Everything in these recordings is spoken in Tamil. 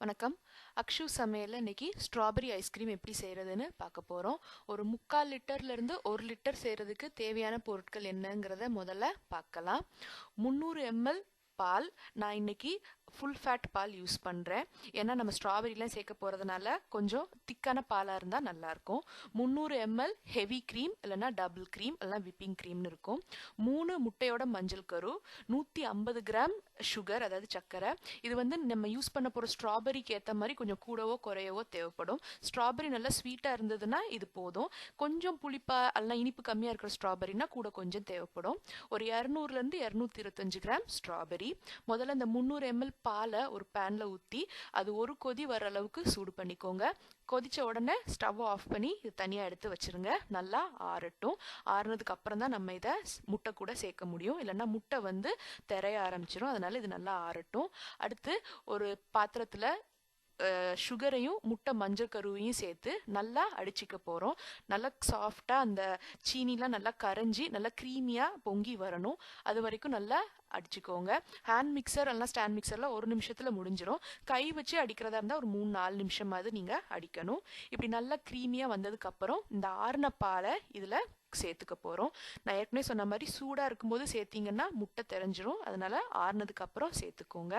வணக்கம். அக்ஷு சமையலில் இன்னைக்கு ஸ்ட்ராபெரி ஐஸ்கிரீம் எப்படி செய்கிறதுன்னு பார்க்க போகிறோம் ஒரு முக்கால் லிட்டர்லேருந்து ஒரு லிட்டர் செய்கிறதுக்கு தேவையான பொருட்கள் என்னங்கிறத முதல்ல பார்க்கலாம். முந்நூறு எம்எல் பால். நான் இன்னைக்கு ஃபுல் ஃபேட் பால் யூஸ் பண்ணுறேன் ஏன்னா நம்ம ஸ்ட்ராபெரிலாம் சேர்க்க போகிறதுனால கொஞ்சம் திக்கான பாலாக இருந்தால் நல்லாயிருக்கும் முந்நூறு எம்எல் ஹெவி க்ரீம் இல்லைனா டபுள் க்ரீம் இல்லைனா விப்பிங் க்ரீம்னு இருக்கும். மூணு முட்டையோட மஞ்சள் கரு நூற்றி ஐம்பது கிராம் சுகர் அதாவது சர்க்கரை. இது வந்து நம்ம யூஸ் பண்ண போகிற ஸ்ட்ராபெரிக்கு ஏற்ற மாதிரி கொஞ்சம் கூடவோ குறையவோ தேவைப்படும். ஸ்ட்ராபெரி நல்லா ஸ்வீட்டாக இருந்ததுன்னா இது போதும். கொஞ்சம் புளிப்பாக எல்லாம் இனிப்பு கம்மியாக இருக்கிற ஸ்ட்ராபெரினா கூட கொஞ்சம் தேவைப்படும். ஒரு இரநூறுலேருந்து இரநூத்தி இருபத்தஞ்சு கிராம் ஸ்ட்ராபெரி முதல்ல இந்த முந்நூறு எம்எல் பாலை ஒரு பேனில் ஊற்றி அது ஒரு கொதி வர அளவுக்கு சூடு பண்ணிக்கோங்க. கொதித்த உடனே ஸ்டவ் ஆஃப் பண்ணி இது தனியாக எடுத்து வச்சிருங்க. நல்லா ஆறட்டும். ஆறுனதுக்கு அப்புறம் தான் நம்ம இதை முட்டை கூட சேர்க்க முடியும். இல்லைன்னா முட்டை வந்து திரைய ஆரம்பிச்சிடும் அதனால இது நல்லா ஆறட்டும். அடுத்து ஒரு பாத்திரத்தில் சுகரையும் முட்டை மஞ்சள் கருவையும் சேர்த்து நல்லா அடிச்சிக்க போகிறோம் நல்லா சாஃப்டாக அந்த சீனிலாம் நல்லா கரைஞ்சி நல்லா க்ரீமியாக பொங்கி வரணும். அது வரைக்கும் நல்லா அடிச்சுக்கோங்க. ஹேண்ட் மிக்சர் எல்லாம் ஸ்டாண்ட் மிக்சரில் ஒரு நிமிஷத்தில் முடிஞ்சிடும் கை வச்சு அடிக்கிறதா இருந்தால் ஒரு மூணு நாலு நிமிஷமாவது நீங்கள் அடிக்கணும். இப்படி நல்லா க்ரீமியாக வந்ததுக்கப்புறம் இந்த ஆறுன பாலை இதில் சேர்த்துக்க போகிறோம் நான் ஏற்கனவே சொன்ன மாதிரி சூடாக இருக்கும்போது சேர்த்திங்கன்னா முட்டை தெரிஞ்சிடும் அதனால் ஆறுனதுக்கப்புறம் சேர்த்துக்கோங்க.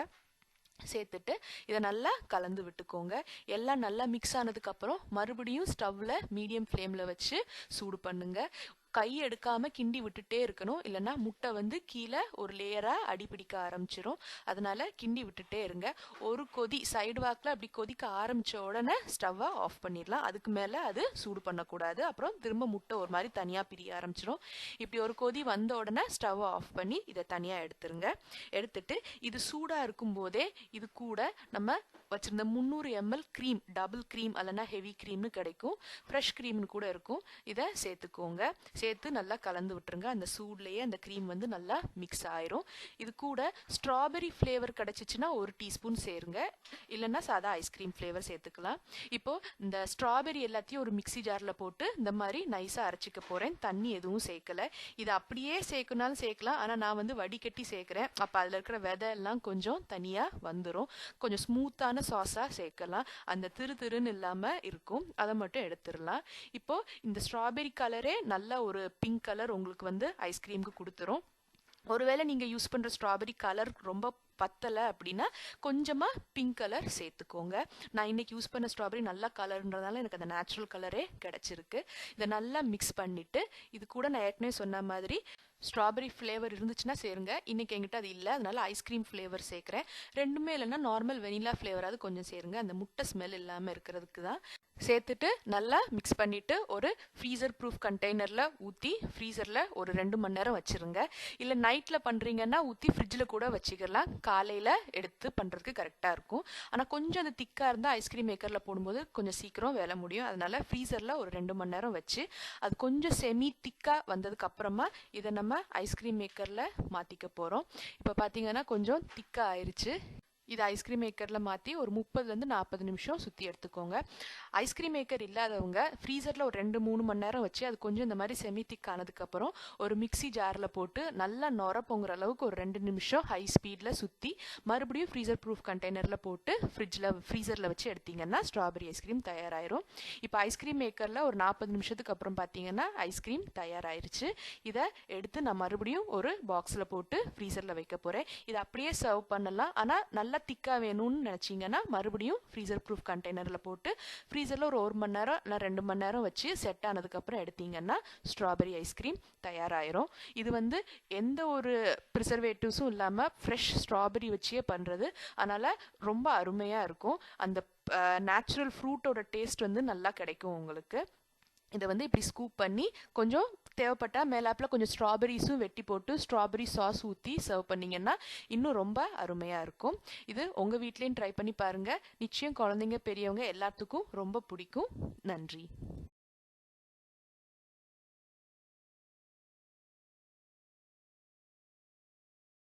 சேர்த்துட்டு இதை நல்லா கலந்து விட்டுக்கோங்க. எல்லாம் நல்லா மிக்ஸ் ஆனதுக்கப்புறம் மறுபடியும் ஸ்டவ்வில் மீடியம் ஃப்ளேமில் வச்சு சூடு பண்ணுங்கள் கை எடுக்காம கிண்டி விட்டுட்டே இருக்கணும். இல்லைன்னா முட்டை வந்து கீழே ஒரு லேயரா அடிபிடிக்க ஆரம்பிச்சிரும். அதனால கிண்டி விட்டுட்டே இருங்க. ஒரு கொதி சைடு வாக்கில் அப்படி கொதிக்க ஆரம்பிச்ச உடனே ஸ்டவ்வை ஆஃப் பண்ணிடலாம். அதுக்கு மேலே அது சூடு பண்ணக்கூடாது. அப்புறம் திரும்ப முட்டை ஒரு மாதிரி தனியாக பிரிய ஆரம்பிச்சிரும். இப்படி ஒரு கொதி வந்த உடனே ஸ்டவ்வை ஆஃப் பண்ணி இதை தனியாக எடுத்துருங்க. எடுத்துட்டு இது சூடாக இருக்கும் போதே இது கூட நம்ம வச்சிருந்த முந்நூறு எம்எல் க்ரீம் டபுள் க்ரீம் அல்லனா ஹெவி க்ரீம்னு கிடைக்கும். ஃப்ரெஷ் க்ரீம்னு கூட இருக்கும். இதை சேர்த்துக்கோங்க. சேர்த்து நல்லா கலந்து விட்டுருங்க. அந்த சூட்லேயே அந்த க்ரீம் வந்து நல்லா மிக்ஸ் ஆயிரும். இது கூட ஸ்ட்ராபெரி ஃப்ளேவர் கிடச்சிச்சின்னா ஒரு டீஸ்பூன் சேருங்க. இல்லைன்னா சாதா ஐஸ்கிரீம் ஃப்ளேவர் சேர்த்துக்கலாம். இப்போ இந்த ஸ்ட்ராபெரி எல்லாத்தையும் ஒரு மிக்சி ஜாரில் போட்டு இந்த மாதிரி நைஸாக அரைச்சிக்க போகிறேன் தண்ணி எதுவும் சேர்க்கல. இது அப்படியே சேர்க்கணும்னாலும் சேர்க்கலாம். ஆனால் நான் வந்து வடிகட்டி சேர்க்குறேன். அப்போ அதில் இருக்கிற விதை எல்லாம் கொஞ்சம் தனியாக வந்துடும் கொஞ்சம் ஸ்மூத்தான சாஸாக சேர்க்கலாம். அந்த திரு திருன்னு இல்லாமல் இருக்கும். அதை மட்டும் எடுத்துடலாம். இப்போ இந்த ஸ்ட்ராபெரி கலரே நல்ல ஒரு பிங்க் கலர் உங்களுக்கு வந்து ஐஸ்கிரீமுக்கு கொடுத்துரும். ஒருவேளை நீங்கள் யூஸ் பண்ணுற ஸ்ட்ராபெரி கலர் ரொம்ப பத்தலை அப்படின்னா கொஞ்சமாக பிங்க் கலர் சேர்த்துக்கோங்க. நான் இன்னைக்கு யூஸ் பண்ண ஸ்ட்ராபெரி நல்லா கலர்ன்றதுனால எனக்கு அந்த நேச்சுரல் கலரே கிடச்சிருக்கு. இதை நல்லா மிக்ஸ் பண்ணிவிட்டு இது கூட நான் ஏற்கனவே சொன்ன மாதிரி ஸ்ட்ராபெரி ஃப்ளேவர் இருந்துச்சுன்னா சேருங்க. இன்றைக்கி எங்கிட்ட அது இல்லை அதனால ஐஸ்கிரீம் ஃப்ளேவர் சேர்க்குறேன். ரெண்டுமே இல்லைன்னா நார்மல் வெனிலா ஃப்ளேவராது கொஞ்சம் சேருங்க. அந்த முட்டை ஸ்மெல் இல்லாமல் இருக்கிறதுக்கு தான் சேர்த்துட்டு நல்லா மிக்ஸ் பண்ணிவிட்டு ஒரு ஃப்ரீசர் ப்ரூஃப் கண்டெய்னரில் ஊற்றி ஃப்ரீசரில் ஒரு ரெண்டு மணி நேரம் வச்சுருங்க. இல்லை நைட்டில் பண்ணுறீங்கன்னா ஊற்றி ஃப்ரிட்ஜில் கூட வச்சுக்கலாம். காலையில் எடுத்து பண்ணுறதுக்கு கரெக்டாக இருக்கும். ஆனால் கொஞ்சம் அந்த திக்காக இருந்தால் ஐஸ்கிரீம் மேக்கரில் போடும்போது கொஞ்சம் சீக்கிரம் வேலை முடியும். அதனால் ஃப்ரீசரில் ஒரு ரெண்டு மணி நேரம் வச்சு அது கொஞ்சம் செமி திக்காக வந்ததுக்கப்புறமா இதை நம்ம ஐஸ்கிரீம் மேக்கரில் மாற்றிக்க போகிறோம் இப்போ பார்த்தீங்கன்னா கொஞ்சம் திக்காக ஆயிடுச்சு இது ஐஸ்கிரீம் மேக்கரில் மாற்றி ஒரு முப்பதுலேருந்து நாற்பது நிமிஷம் சுற்றி எடுத்துக்கோங்க. ஐஸ்கிரீம் மேக்கர் இல்லாதவங்க ஃப்ரீசரில் ஒரு ரெண்டு மூணு மணி நேரம் வச்சு அது கொஞ்சம் இந்த மாதிரி செமி திக் ஆனதுக்கப்புறம் ஒரு மிக்சி ஜாரில் போட்டு நல்லா நொர பொங்குற அளவுக்கு ஒரு ரெண்டு நிமிஷம் ஹை ஸ்பீடில் சுற்றி மறுபடியும் ஃப்ரீசர் ப்ரூஃப் கண்டெய்னரில் போட்டு ஃப்ரிட்ஜில் ஃப்ரீசரில் வச்சு எடுத்தீங்கன்னா ஸ்ட்ராபெரி ஐஸ்கிரீம் தயாராயிரும். இப்போ ஐஸ்கிரீம் மேக்கரில் ஒரு நாற்பது நிமிஷத்துக்கு அப்புறம் பார்த்தீங்கன்னா ஐஸ்கிரீம் தயாராயிருச்சு. இதை எடுத்து நான் மறுபடியும் ஒரு பாக்ஸில் போட்டு ஃப்ரீசரில் வைக்க போகிறேன் இதை அப்படியே சர்வ் பண்ணலாம். ஆனால் நல்லா திக்காக வேணும்னு நினச்சிங்கன்னா மறுபடியும் ஃப்ரீசர் ப்ரூஃப் கண்டெய்னரில் போட்டு ஃப்ரீசரில் ஒரு ஒரு மணி நேரம் இல்லை ரெண்டு மணி நேரம் வச்சு செட் ஆனதுக்கப்புறம் எடுத்தீங்கன்னா ஸ்ட்ராபெரி ஐஸ்கிரீம் தயாராகிரும் இது வந்து எந்த ஒரு ப்ரிசர்வேட்டிவ்ஸும் இல்லாமல் ஃப்ரெஷ் ஸ்ட்ராபெரி வச்சே பண்ணுறது அதனால் ரொம்ப அருமையாக இருக்கும். அந்த நேச்சுரல் ஃப்ரூட்டோட டேஸ்ட் வந்து நல்லா கிடைக்கும் உங்களுக்கு. இதை வந்து இப்படி ஸ்கூப் பண்ணி கொஞ்சம் தேவைப்பட்டால் மேலாப்பில் கொஞ்சம் ஸ்ட்ராபெரிஸும் வெட்டி போட்டு ஸ்ட்ராபெரி சாஸ் ஊற்றி சர்வ் பண்ணிங்கன்னா இன்னும் ரொம்ப அருமையாக இருக்கும். இது உங்கள் வீட்லேயும் ட்ரை பண்ணி பாருங்கள் நிச்சயம் குழந்தைங்க பெரியவங்க எல்லாத்துக்கும் ரொம்ப பிடிக்கும். நன்றி.